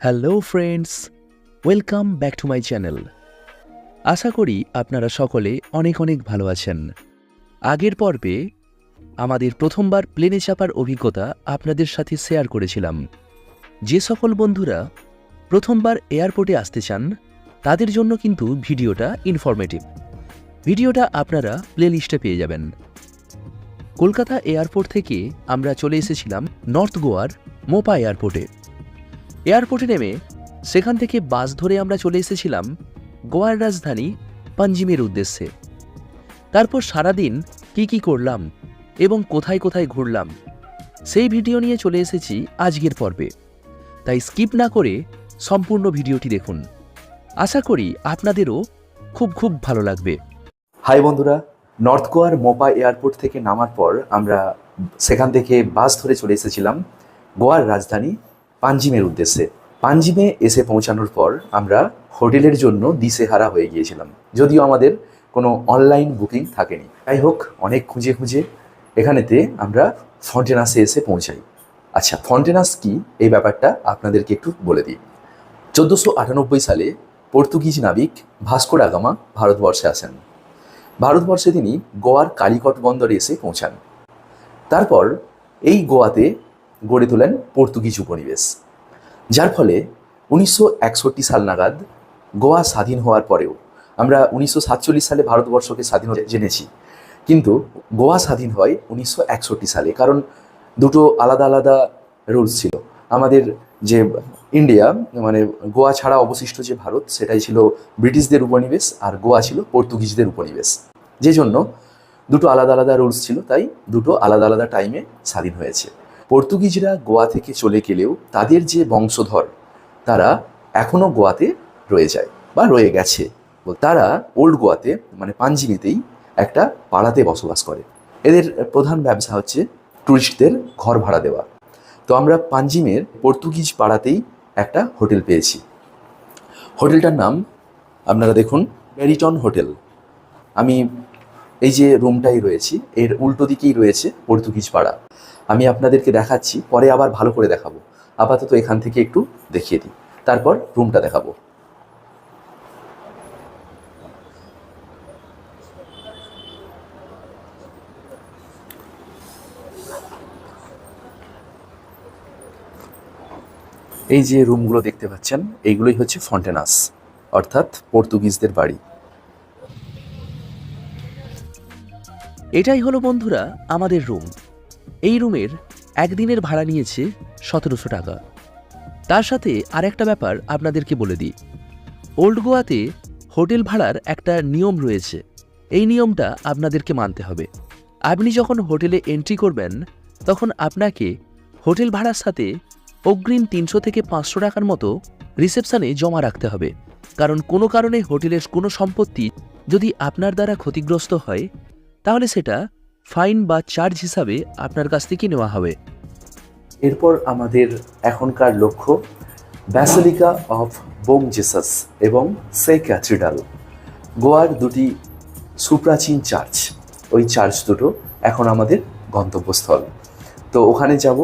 Hello friends, welcome back to my channel. আশা করি আপনারা সকলে অনেক অনেক ভালো আছেন। আগের পর্বে আমাদের প্রথমবার প্লেনে চাপার অভিজ্ঞতা আপনাদের সাথে শেয়ার করেছিলাম। যে সকল বন্ধুরা প্রথমবার এয়ারপোর্টে আসতে চান, তাদের জন্য কিন্তু ভিডিওটা ইনফরমেটিভ ভিডিওটা আপনারা প্লেলিস্টে পেয়ে যাবেন। কলকাতা এয়ারপোর্ট থেকে আমরা চলে এসেছিলাম নর্থ গোয়ার মোপা এয়ারপোর্টে। এয়ারপোর্টে নেমে সেখান থেকে বাস ধরে আমরা চলে এসেছিলাম গোয়ার রাজধানী পাঞ্জিমের উদ্দেশ্যে। তারপর সারাদিন কি কি করলাম এবং কোথায় কোথায় ঘুরলাম সেই ভিডিও নিয়ে চলে এসেছি আজকের পর্বে। তাই স্কিপ না করে সম্পূর্ণ ভিডিওটি দেখুন। আশা করি আপনাদেরও খুব খুব ভালো লাগবে। হাই বন্ধুরা, নর্থ গোয়ার মোপা এয়ারপোর্ট থেকে নামার পর আমরা সেখান থেকে বাস ধরে চলে এসেছিলাম গোয়ার রাজধানী পাঞ্জিমের উদ্দেশ্যে। পাঞ্জিমে এসে পৌঁছানোর পর আমরা হোটেলের জন্য দিশেহারা হয়ে গিয়েছিলাম। যদিও আমাদের কোনো অনলাইন বুকিং থাকেনি। যাই হোক, অনেক খুঁজে খুঁজে এখানেতে আমরা ফন্টেনাসে এসে পৌঁছাই। আচ্ছা ফন্টেনাস কি? এই ব্যাপারটা আপনাদেরকে একটু বলে দিই। চোদ্দোশো আটানব্বই সালে পর্তুগিজ নাবিক ভাস্কো ডা গামা ভারতবর্ষে আসেন। ভারতবর্ষে তিনি গোয়ার কালিকট বন্দরে এসে পৌঁছান। তারপর এই গোয়াতে গড়ে তোলেন পর্তুগিজ উপনিবেশ। যার ফলে উনিশশো একষট্টি সাল নাগাদ গোয়া স্বাধীন হওয়ার পরেও আমরা উনিশশো সাতচল্লিশ সালে ভারতবর্ষকে স্বাধীন জেনেছি। কিন্তু গোয়া স্বাধীন হয় উনিশশো একষট্টি সালে, কারণ দুটো আলাদা আলাদা রুলস ছিল। আমাদের যে ইন্ডিয়া মানে গোয়া ছাড়া অবশিষ্ট যে ভারত, সেটাই ছিল ব্রিটিশদের উপনিবেশ আর গোয়া ছিল পর্তুগিজদের উপনিবেশ। যে জন্য দুটো আলাদা আলাদা রুলস ছিল, তাই দুটো আলাদা আলাদা টাইমে স্বাধীন হয়েছে। পর্তুগিজরা গোয়া থেকে চলে গেলেও তাদের যে বংশধর, তারা এখনও গোয়াতে রয়ে যায় বা রয়ে গেছে। তারা ওল্ড গোয়াতে মানে পাঞ্জিমেতেই একটা পাড়াতে বসবাস করে। এদের প্রধান ব্যবসা হচ্ছে টুরিস্টদের ঘর ভাড়া দেওয়া। তো আমরা পাঞ্জিমের পর্তুগিজ পাড়াতেই একটা হোটেল পেয়েছি। হোটেলটার নাম, আপনারা দেখুন, ব্যারিটন হোটেল। আমি এই যে রুমটাই রয়েছি, এর উল্টো দিকেই রয়েছে পর্তুগিজ পাড়া। আমি আপনাদেরকে দেখাচ্ছি, পরে আবার ভালো করে দেখাবো। আপাতত এখান থেকে একটু দেখিয়ে দিই। তারপর রুমটা দেখাবো। এই যে রুমগুলো দেখতে পাচ্ছেন, এইগুলোই হচ্ছে ফন্টেনাস, অর্থাৎ পর্তুগিজদের বাড়ি। এটাই হলো বন্ধুরা আমাদের রুম এই রুমের একদিনের ভাড়া নিয়েছে সতেরোশো টাকা। তার সাথে আরেকটা ব্যাপার আপনাদেরকে বলে দিই। ওল্ড গোয়াতে হোটেল ভাড়ার একটা নিয়ম রয়েছে। এই নিয়মটা আপনাদেরকে মানতে হবে। আপনি যখন হোটেলে এন্ট্রি করবেন, তখন আপনাকে হোটেল ভাড়ার সাথে অগ্রিম তিনশো থেকে পাঁচশো টাকার মতো রিসেপশানে জমা রাখতে হবে। কারণ কোনো কারণে হোটেলের কোনো সম্পত্তি যদি আপনার দ্বারা ক্ষতিগ্রস্ত হয় তাহলে সেটা ফাইন বা চার্জ হিসাবে আপনার কাছ থেকে নেওয়া হবে। এরপর আমাদের এখনকার লক্ষ্য, ব্যাসিলিকা অফ বোম জেসাস এবং সে ক্যাথিড্রাল গোয়ার দুটি সুপ্রাচীন চার্চ, ওই চার্চ দুটো এখন আমাদের গন্তব্যস্থল। তো ওখানে যাব,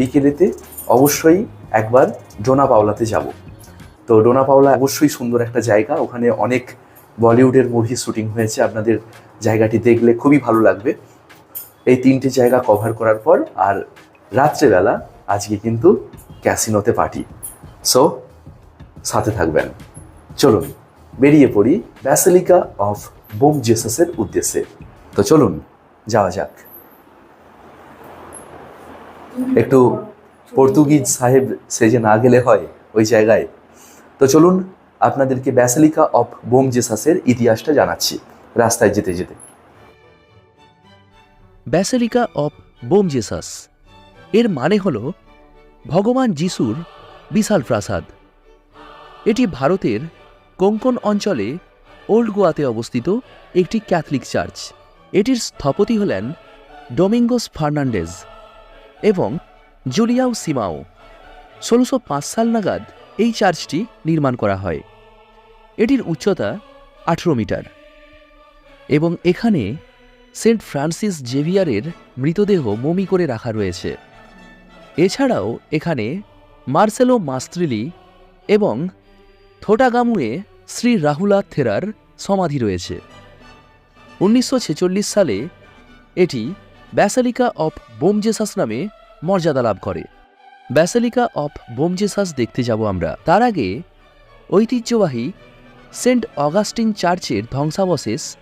বিকেলেতে অবশ্যই একবার ডোনা পাওলাতে যাব। তো ডোনা পাওলা অবশ্যই সুন্দর একটা জায়গা, ওখানে অনেক বলিউডের মুভি শুটিং হয়েছে, আপনাদের জায়গাটি দেখলে খুবই ভালো লাগবে। এই তিনটে জায়গা কভার করার পর আর রাত্রেবেলা আজকে কিন্তু ক্যাসিনোতে পার্টি সো সাথে থাকবেন। চলুন, বেরিয়ে পড়ি ব্যাসেলিকা অফ বোম জেসাসের উদ্দেশ্যে। তো চলুন, যাওয়া যাক। একটু পর্তুগিজ সাহেব সেজে না গেলে হয় ওই জায়গায়। তো চলুন, আপনাদেরকে ব্যাসেলিকা অফ বোম জেসাসের ইতিহাসটা জানাচ্ছি। রাস্তায় যেতে যেতে। ব্যাসেলিকা অফ বোম জেসাস এর মানে হল, ভগবান যিশুর বিশাল প্রাসাদ। এটি ভারতের কোঙ্কন অঞ্চলে ওল্ড গোয়াতে অবস্থিত একটি ক্যাথলিক চার্চ। এটির স্থপতি হলেন ডোমিঙ্গোস ফার্নান্ডেজ এবং জুলিয়াও সিমাও। ষোলোশো সাল নাগাদ এই চার্চটি নির্মাণ করা হয়। এটির উচ্চতা আঠেরো মিটার। এবং এখানে সেন্ট ফ্রান্সিস জেভিয়ারের মৃতদেহ মমি করে রাখা রয়েছে। এছাড়াও এখানে মার্সেলো মাস্ত্রিলি এবং থোটাগামুয়ে শ্রী রাহুলা থেরার সমাধি রয়েছে। উনিশশো ছেচল্লিশ সালে এটি ব্যাসালিকা অফ বোমজেসাস নামে মর্যাদা লাভ করে। ব্যাসালিকা অফ বোমজেসাস দেখতে যাব আমরা। তার আগে ঐতিহ্যবাহী সেন্ট অগাস্টিন চার্চের ধ্বংসাবশেষ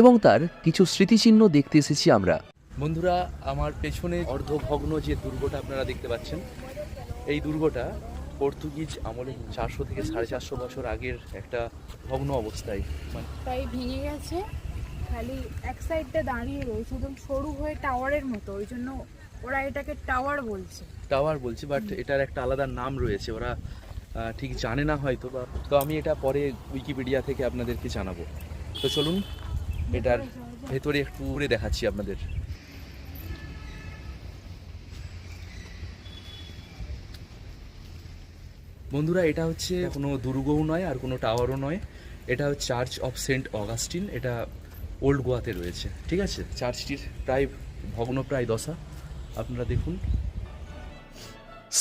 এবং তার কিছু স্মৃতিচিহ্ন দেখতে এসেছি আমরা। বন্ধুরা আমার পেছনে অর্ধভগ্ন যে দুর্গটা আপনারা দেখতে পাচ্ছেন এই দুর্গটা পর্তুগিজ আমলে চারশো থেকে সাড়ে চারশো বছর আগের একটা ভগ্ন অবস্থায়। মানে প্রায় ভেঙে গেছে খালি এক সাইডটা দাঁড়িয়ে রয়েছে একদম সরু হয়ে টাওয়ারের মতো ওই জন্য ওরা এটাকে টাওয়ার বলছে। টাওয়ার বলছে বাট এটার একটা আলাদা নাম রয়েছে ওরা ঠিক জানে না হয়তো বা। তো আমি এটা পরে উইকিপিডিয়া থেকে আপনাদেরকে জানাব। তো চলুন এটার ভেতরে একটু ঘুরে দেখাচ্ছি আপনাদের। বন্ধুরা, এটা হচ্ছে কোনো দুর্গও নয় আর কোনো টাওয়ারও নয়। এটা হচ্ছে চার্চ অফ সেন্ট অগাস্টিন, এটা ওল্ড গোয়াতে রয়েছে, ঠিক আছে? চার্চটির প্রায় ভগ্নপ্রায় দশা। আপনারা দেখুন।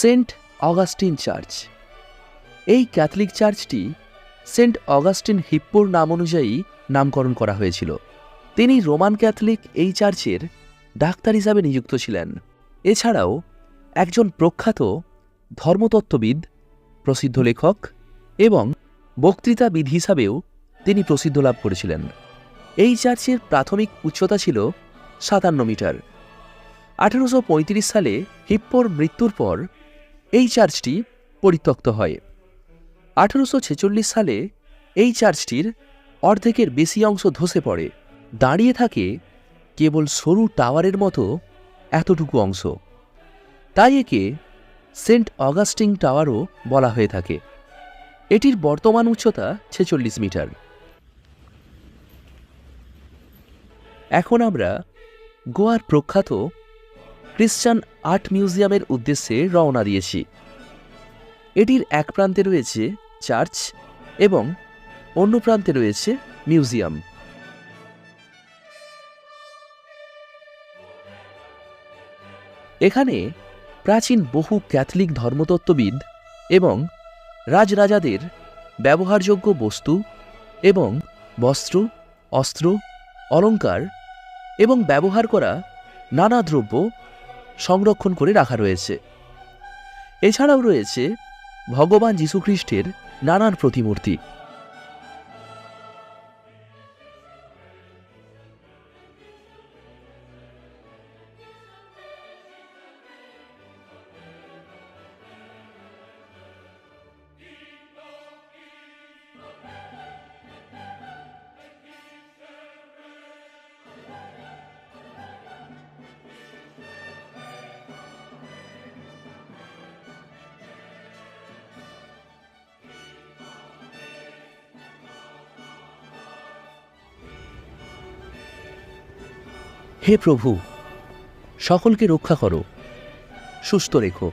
Saint Augustine church. এই ক্যাথলিক চার্চটি সেন্ট অগাস্টিন হিপ্পোর নাম অনুযায়ী নামকরণ করা হয়েছিল। তিনি রোমান ক্যাথলিক এই চার্চের ডাক্তার হিসাবে নিযুক্ত ছিলেন। এছাড়াও একজন প্রখ্যাত ধর্মতত্ত্ববিদ, প্রসিদ্ধ লেখক এবং বক্তৃতাবিদ হিসাবেও তিনি প্রসিদ্ধ লাভ করেছিলেন। এই চার্চের প্রাথমিক উচ্চতা ছিল সাতান্ন মিটার। আঠেরোশো সালে হিপ্পোর মৃত্যুর পর এই চার্চটি পরিত্যক্ত হয়। আঠেরোশো ছেচল্লিশ সালে এই চার্চটির অর্ধেকের বেশি অংশ ধসে পড়ে। দাঁড়িয়ে থাকে কেবল সরু টাওয়ারের মতো এতটুকু অংশ। তাই একে সেন্ট অগাস্টিং টাওয়ারও বলা হয়ে থাকে। এটির বর্তমান উচ্চতা ছেচল্লিশ মিটার। এখন আমরা গোয়ার প্রখ্যাত ক্রিশ্চান আর্ট মিউজিয়ামের উদ্দেশ্যে রওনা দিয়েছি। এটির এক প্রান্তে রয়েছে চার্চ এবং অন্য প্রান্তে রয়েছে মিউজিয়াম। এখানে প্রাচীন বহু ক্যাথলিক ধর্মতত্ত্ববিদ এবং রাজরাজাদের ব্যবহারযোগ্য বস্তু এবং বস্ত্র, অস্ত্র, অলংকার এবং ব্যবহার করা নানা দ্রব্য সংরক্ষণ করে রাখা রয়েছে। এছাড়াও রয়েছে ভগবান যীশুখ্রিস্টের নানান প্রতিমূর্তি। হে প্রভু সকলকে রক্ষা করো। সুস্থ রেখো।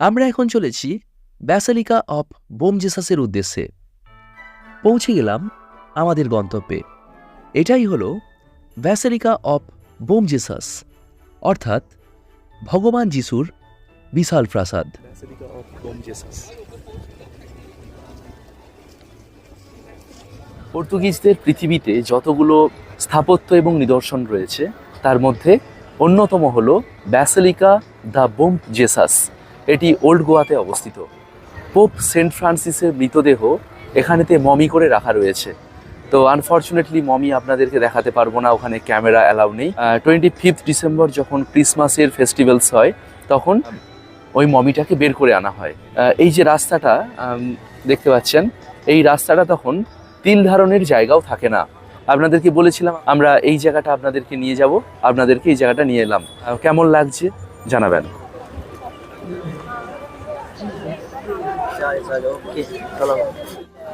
আমরা এখন চলেছি ব্যাসালিকা অফ বোম জেসাসের উদ্দেশ্যে। পৌঁছে গেলাম আমাদের গন্তব্যে। এটাই হলো ব্যাসালিকা অফ বোম জেসাস অর্থাৎ ভগবান যিশুর বিশাল প্রাসাদ। পর্তুগিজদের পৃথিবীতে যতগুলো স্থাপত্য এবং নিদর্শন রয়েছে, তার মধ্যে অন্যতম হল ব্যাসেলিকা দ্য বোম জেসাস এটি ওল্ড গোয়াতে অবস্থিত। পোপ সেন্ট ফ্রান্সিসের মৃতদেহ এখানেতে মমি করে রাখা রয়েছে। তো আনফর্চুনেটলি মমি আপনাদেরকে দেখাতে পারব না, ওখানে ক্যামেরা অ্যালাউ নেই। টোয়েন্টি ফিফথ ডিসেম্বর যখন ক্রিসমাসের ফেস্টিভ্যালস হয়, তখন ওই মমিটাকে বের করে আনা হয়। এই যে রাস্তাটা দেখতে পাচ্ছেন, এই রাস্তাটা তখন তিল ধারণের জায়গাও থাকে না। আপনাদেরকে বলেছিলাম, আমরা এই জায়গাটা আপনাদেরকে নিয়ে যাব, আপনাদেরকে এই জায়গাটা নিয়ে এলাম। কেমন লাগছে জানাবেন।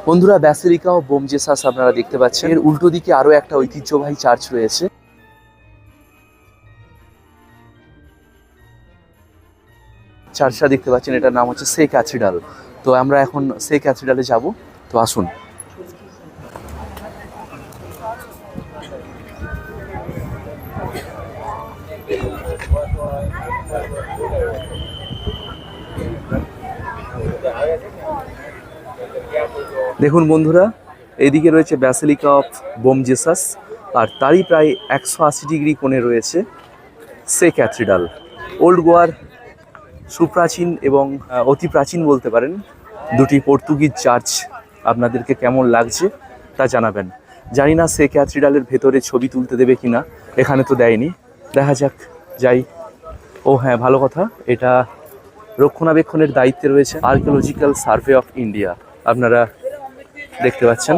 বন্ধুরা ব্যাসেরিকা ও বোমজেসাস আপনারা দেখতে পাচ্ছেন। এর উল্টো দিকে আরও একটা ঐতিহ্যবাহী চার্চ রয়েছে। চার্চটা দেখতে পাচ্ছেন, এটার নাম হচ্ছে সে ক্যাথিড্রাল। তো আমরা এখন সে ক্যাথিডালে যাব। তো আসুন। দেখুন বন্ধুরা, এদিকে রয়েছে ব্যাসিলিকা অফ বোম জেসাস আর তারই প্রায় একশো আশি ডিগ্রি কোণে রয়েছে সে ক্যাথিড্রাল ওল্ড গোয়ার সুপ্রাচীন এবং অতি প্রাচীন বলতে পারেন। দুটি পর্তুগিজ চার্চ আপনাদেরকে কেমন লাগছে তা জানাবেন। জানি না সে ক্যাথিড্রালের ভেতরে ছবি তুলতে দেবে কি না এখানে তো দেয়নি। দেখা যাক, যাই। ও হ্যাঁ ভালো কথা, এটা রক্ষণাবেক্ষণের দায়িত্বে রয়েছে আর্কিওলজিক্যাল সার্ভে অফ ইন্ডিয়া আপনারা দেখতে পাচ্ছেন।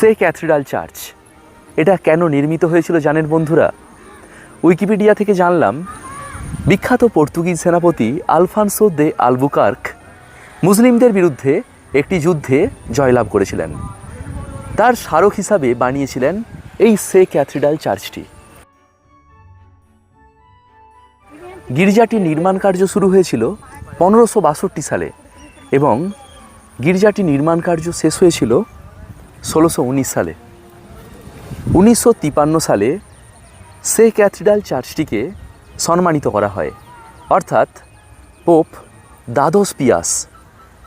সে ক্যাথিড্রাল চার্চ। এটা কেন নির্মিত হয়েছিল জানেন বন্ধুরা? উইকিপিডিয়া থেকে জানলাম, বিখ্যাত পর্তুগিজ সেনাপতি আলফানসো দে আলবুকার্ক মুসলিমদের বিরুদ্ধে একটি যুদ্ধে জয়লাভ করেছিলেন। তার স্মারক হিসাবে বানিয়েছিলেন এই সে ক্যাথিড্রাল চার্চটি। গির্জাটির নির্মাণ কার্য শুরু হয়েছিল পনেরোশো বাষট্টি সালে এবং গির্জাটি নির্মাণ কার্য শেষ হয়েছিল ষোলোশো সালে। উনিশশো সালে সে ক্যাথিড্রাল চার্চটিকে সম্মানিত করা হয়। অর্থাৎ পোপ দ্বাদশ পিয়াস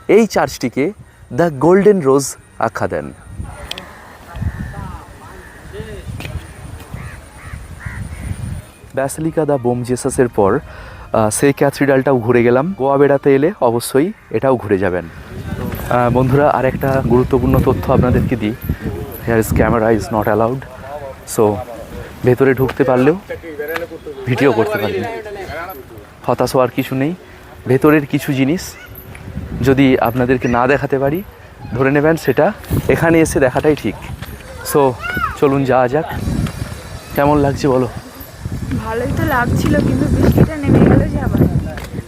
এই চার্চটিকে দ্য গোল্ডেন রোজ আখ্যা দেন। ব্যাসলিকা দ্য বোম জেসাসের পর সেই ক্যাথিড্রালটাও ঘুরে গেলাম। গোয়া বেড়াতে এলে অবশ্যই এটাও ঘুরে যাবেন। বন্ধুরা আর একটা গুরুত্বপূর্ণ তথ্য আপনাদেরকে দিই। Here is camera is not allowed so ভেতরে ঢুকতে পারলেও ভিডিও করতে পারবেন হতাশ হওয়ার কিছু নেই। ভেতরের কিছু জিনিস যদি আপনাদেরকে না দেখাতে পারি, ধরে নেবেন সেটা এখানে এসে দেখাটাই ঠিক। সো চলুন যাওয়া যাক। কেমন লাগছে বলো? ভালোই তো লাগছিল, কিন্তু বৃষ্টিটা নেমে গেল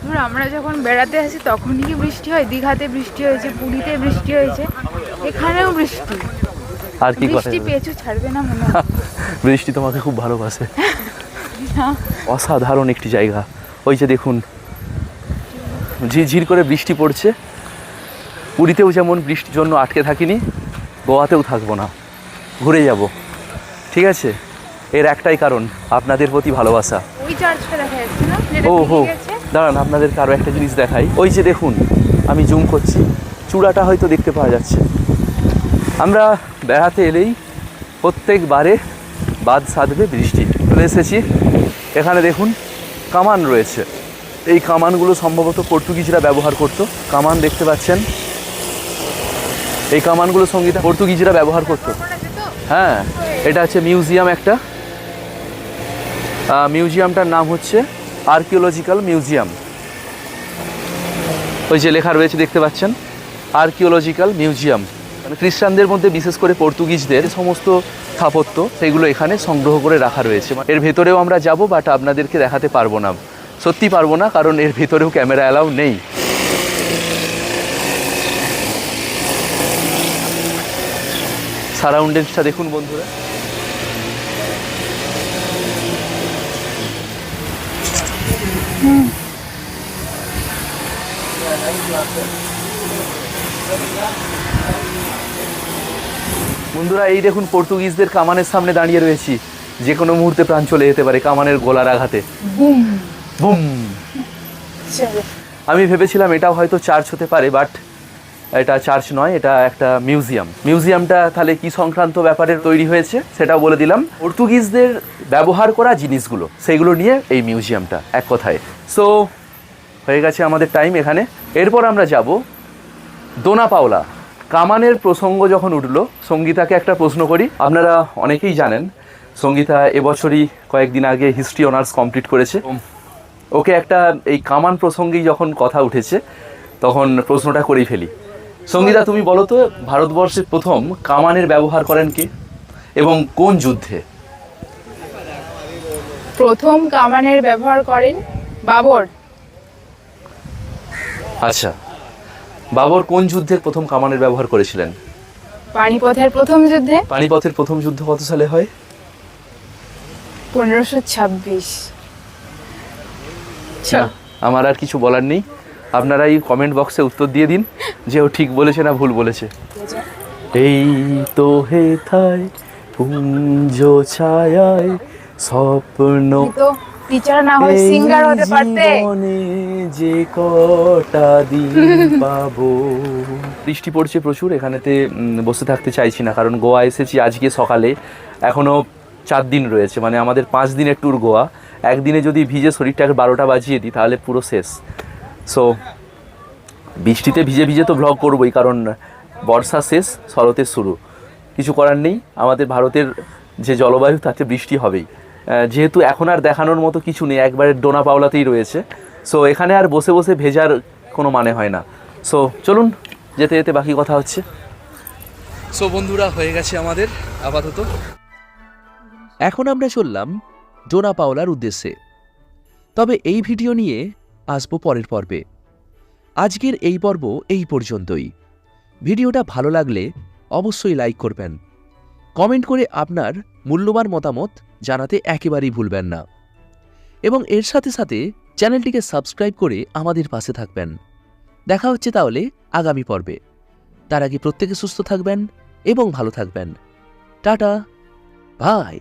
ধর আমরা যখন বেড়াতে আসি তখনই কি বৃষ্টি হয়? দীঘাতে বৃষ্টি হয়েছে পুরীতে বৃষ্টি হয়েছে এখানেও বৃষ্টি। আর কি বৃষ্টি পেঁচু ছাড়বে না মনে বৃষ্টি তোমাকে খুব ভালোবাসে। অসাধারণ একটি জায়গা। ওই যে দেখুন ঝিরঝির করে বৃষ্টি পড়ছে। পুরীতেও যেমন বৃষ্টির জন্য আটকে থাকিনি গোয়াতেও থাকব না। ঘুরে যাব। ঠিক আছে? এর একটাই কারণ আপনাদের প্রতি ভালোবাসা। ওই চার্চটা দেখা যাচ্ছে না? ও হো দাঁড়ান, আপনাদেরকে আরও একটা জিনিস দেখাই। ওই যে দেখুন, আমি জুম করছি। চূড়াটা হয়তো দেখতে পাওয়া যাচ্ছে। আমরা বেড়াতে এলেই প্রত্যেকবারে বাদ সাধবে বৃষ্টি। চলে এসেছি। এখানে দেখুন, কামান রয়েছে। এই কামানগুলো সম্ভবত পর্তুগিজরা ব্যবহার করতো। কামান দেখতে পাচ্ছেন? এই কামানগুলো সঙ্গীতা পর্তুগিজরা ব্যবহার করতো। হ্যাঁ এটা হচ্ছে মিউজিয়াম একটা। মিউজিয়ামটার নাম হচ্ছে আর্কিওলজিক্যাল মিউজিয়াম। ওই যে লেখা রয়েছে, দেখতে পাচ্ছেন? Archaeological museum. মানে খ্রিস্টানদের মধ্যে, বিশেষ করে পর্তুগিজদের সমস্ত স্থাপত্য, সেগুলো এখানে সংগ্রহ করে রাখা রয়েছে। এর ভেতরেও আমরা যাব বাট আপনাদেরকে দেখাতে পারব না। সত্যি পারব না, কারণ এর ভেতরেও ক্যামেরা অ্যালাউ নেই। সারাউন্ডিংসটা দেখুন বন্ধুরা। বন্ধুরা এই দেখুন পর্তুগিজদের কামানের সামনে দাঁড়িয়ে রয়েছি। যে কোনো মুহূর্তে প্রাণ চলে যেতে পারে কামানের গোলার আঘাতে। বুম। আমি ভেবেছিলাম এটাও হয়তো চার্চ হতে পারে বাট এটা চার্চ নয় এটা একটা মিউজিয়াম। মিউজিয়ামটা তাহলে কি সংক্রান্ত ব্যাপারে তৈরি হয়েছে সেটাও বলে দিলাম। পর্তুগিজদের ব্যবহার করা জিনিসগুলো সেইগুলো নিয়ে এই মিউজিয়ামটা এক কথায়। সো হয়ে গেছে আমাদের টাইম এখানে। এরপর আমরা যাব দোনা পাওলা। কামানের প্রসঙ্গ যখন উঠল, সঙ্গীতাকে একটা প্রশ্ন করি। আপনারা অনেকেই জানেন, সঙ্গীতা এবছরই কয়েকদিন আগে হিস্ট্রি অনার্স কমপ্লিট করেছে। ওকে একটা এই কামান প্রসঙ্গেই যখন কথা উঠেছে, তখন প্রশ্নটা করেই ফেলি। সঙ্গীতা, তুমি বলো তো, ভারতবর্ষে প্রথম কামানের ব্যবহার করেন কে? এবং কোন যুদ্ধে? প্রথম কামানের ব্যবহার করেন বাবর। আচ্ছা। বাবর কোন যুদ্ধে প্রথম কামানের ব্যবহার করেছিলেন? পানিপথের প্রথম যুদ্ধে? পানিপথের প্রথম যুদ্ধ কত সালে হয়? পনেরোশো ছাব্বিশ। আমার আর কিছু বলার নেই। আপনারা এই কমেন্ট বক্সে উত্তর দিয়ে দিন যে ও ঠিক বলেছে না ভুল বলেছে। এই তো হে থাই পুঞ্জ ছায়ায় স্বপ্ন টিচার না হয়ে সিঙ্গার হতে পারতে। যে কটা দিন পাবো। বৃষ্টি পড়ছে প্রচুর এখানেতে বসে থাকতে চাইছি না কারণ গোয়া এসেছি আজকে সকালে। এখনও চার দিন রয়েছে মানে আমাদের পাঁচ দিনের ট্যুর গোয়া। একদিনে যদি ভিজে শরীরটাকে বারোটা বাজিয়ে দিই তাহলে পুরো শেষ। সো বৃষ্টিতে ভিজে ভিজে তো ব্লগ করবোই কারণ বর্ষা শেষ শরতের শুরু। কিছু করার নেই আমাদের ভারতের যে জলবায়ু তাতে বৃষ্টি হবেই। যেহেতু এখন আর দেখানোর মতো কিছু নেই, একবারে ডোনা পাওলাতেই রয়েছে। সো এখানে আর বসে বসে ভেজার কোনো মানে হয় না। সো চলুন, যেতে যেতে বাকি কথা হচ্ছে। সো বন্ধুরা, হয়ে গেছে আমাদের, আপাতত। এখন আমরা চললাম ডোনা পাওলার উদ্দেশ্যে। তবে এই ভিডিও নিয়ে আসব পরের পর্বে। আজকের এই পর্ব এই পর্যন্তই। ভিডিওটা ভালো লাগলে অবশ্যই লাইক করবেন। কমেন্ট করে আপনার মূল্যবান মতামত জানাতে একেবারেই ভুলবেন না। এবং এর সাথে সাথে চ্যানেলটিকে সাবস্ক্রাইব করে আমাদের পাশে থাকবেন। দেখা হচ্ছে তাহলে আগামী পর্বে। তার আগে প্রত্যেকে সুস্থ থাকবেন এবং ভালো থাকবেন। Tata, bye.